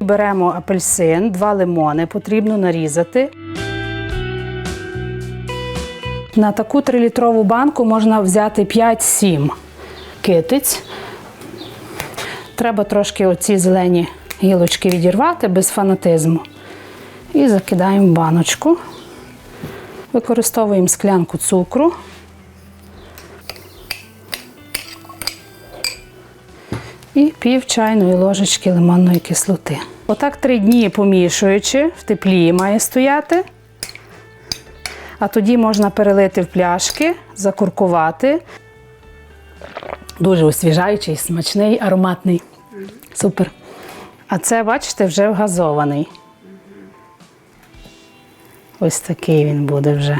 беремо апельсин, два лимони, потрібно нарізати. На таку 3-літрову банку можна взяти 5-7 китиць. Треба трошки оці зелені гілочки відірвати без фанатизму. І закидаємо в баночку. Використовуємо склянку цукру. І пів чайної ложечки лимонної кислоти. Отак три дні помішуючи, в теплі має стояти. А тоді можна перелити в пляшки, закуркувати. Дуже освіжаючий, смачний, ароматний. Супер. А це, бачите, вже газований. Ось такий він буде вже.